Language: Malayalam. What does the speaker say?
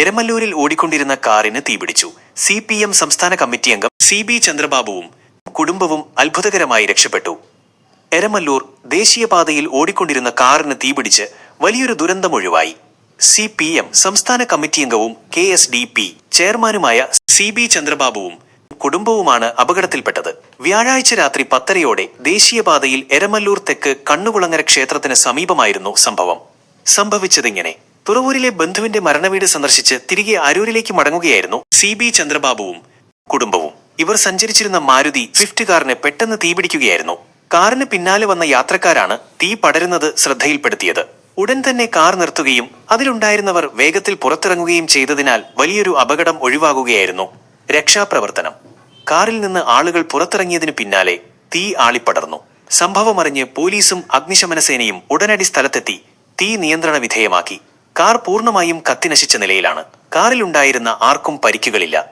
എരമല്ലൂരിൽ ഓടിക്കൊണ്ടിരുന്ന കാറിന് തീപിടിച്ചു. സി പി എം സംസ്ഥാന കമ്മിറ്റി അംഗം സി ബി ചന്ദ്രബാബുവും കുടുംബവും അത്ഭുതകരമായി രക്ഷപ്പെട്ടു. എരമല്ലൂർ ദേശീയപാതയിൽ ഓടിക്കൊണ്ടിരുന്ന കാറിന് തീപിടിച്ച് വലിയൊരു ദുരന്തമൊഴിവായി സി പി എം സംസ്ഥാന കമ്മിറ്റി അംഗവും കെ എസ് ഡി പി ചെയർമാനുമായ സി ബി ചന്ദ്രബാബുവും കുടുംബവുമാണ് അപകടത്തിൽപ്പെട്ടത്. വ്യാഴാഴ്ച രാത്രി പത്തരയോടെ ദേശീയപാതയിൽ എരമല്ലൂർ തെക്ക് കണ്ണുകുളങ്ങര ക്ഷേത്രത്തിന് സമീപമായിരുന്നു സംഭവം. സംഭവിച്ചതിങ്ങനെ. തുറവൂരിലെ ബന്ധുവിന്റെ മരണവീട് സന്ദർശിച്ച് തിരികെ അരൂരിലേക്ക് മടങ്ങുകയായിരുന്നു സി ബി ചന്ദ്രബാബുവും കുടുംബവും. ഇവർ സഞ്ചരിച്ചിരുന്ന മാരുതി സ്വിഫ്റ്റ് കാറിന് പെട്ടെന്ന് തീപിടിക്കുകയായിരുന്നു കാറിന് പിന്നാലെ വന്ന യാത്രക്കാരാണ് തീ പടരുന്നത് ശ്രദ്ധയിൽപ്പെടുത്തിയത്. ഉടൻ തന്നെ കാർ നിർത്തുകയും അതിലുണ്ടായിരുന്നവർ വേഗത്തിൽ പുറത്തിറങ്ങുകയും ചെയ്തതിനാൽ വലിയൊരു അപകടം ഒഴിവാകുകയായിരുന്നു രക്ഷാപ്രവർത്തനം. കാറിൽ നിന്ന് ആളുകൾ പുറത്തിറങ്ങിയതിനു പിന്നാലെ തീ ആളിപ്പടർന്നു. സംഭവമറിഞ്ഞ് പോലീസും അഗ്നിശമന സേനയും ഉടനടി സ്ഥലത്തെത്തി. തീ നിയന്ത്രണ വിധേയമാക്കി. കാർ പൂർണമായും കത്തിനശിച്ച നിലയിലാണ്. കാറിലുണ്ടായിരുന്ന ആർക്കും പരിക്കുകളില്ല.